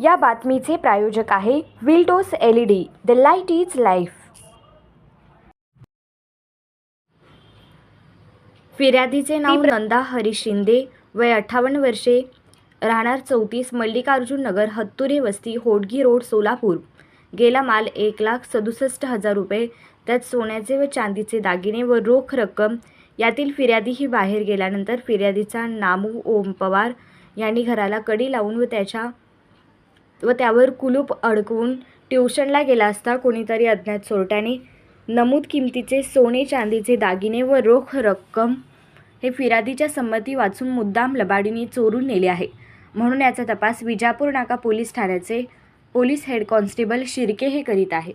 या बातमीचे प्रायोजक आहे विल्डोस L E D the light is life फिर्यादीचे नाव नंदा हरीश शिंदे वय अठ्ठावन्न वर्षे राहणार चौतीस मल्लिकार्जुन नगर हत्तुरे वस्ती होडगी रोड सोलापूर. गेला माल एक लाख सदुसष्ट हजार रुपये. त्यात सोन्याचे व चांदीचे दागिने व रोख रक्कम. यातील फिर्यादी ही बाहेर गेल्यानंतर फिर्यादीचा नामू ओम पवार यांनी घराला कडी लावून व त्याच्या व त्यावर कुलूप अडकवून ट्युशनला गेला असता कोणीतरी अज्ञात चोरट्याने नमूद किमतीचे सोने चांदीचे दागिने व रोख रक्कम हे फिरादीच्या संमती वाचून मुद्दाम लबाडीने चोरून नेले आहे. म्हणून याचा तपास विजापूर नाका पोलीस ठाण्याचे पोलीस हेड कॉन्स्टेबल शिर्के हे करीत आहे.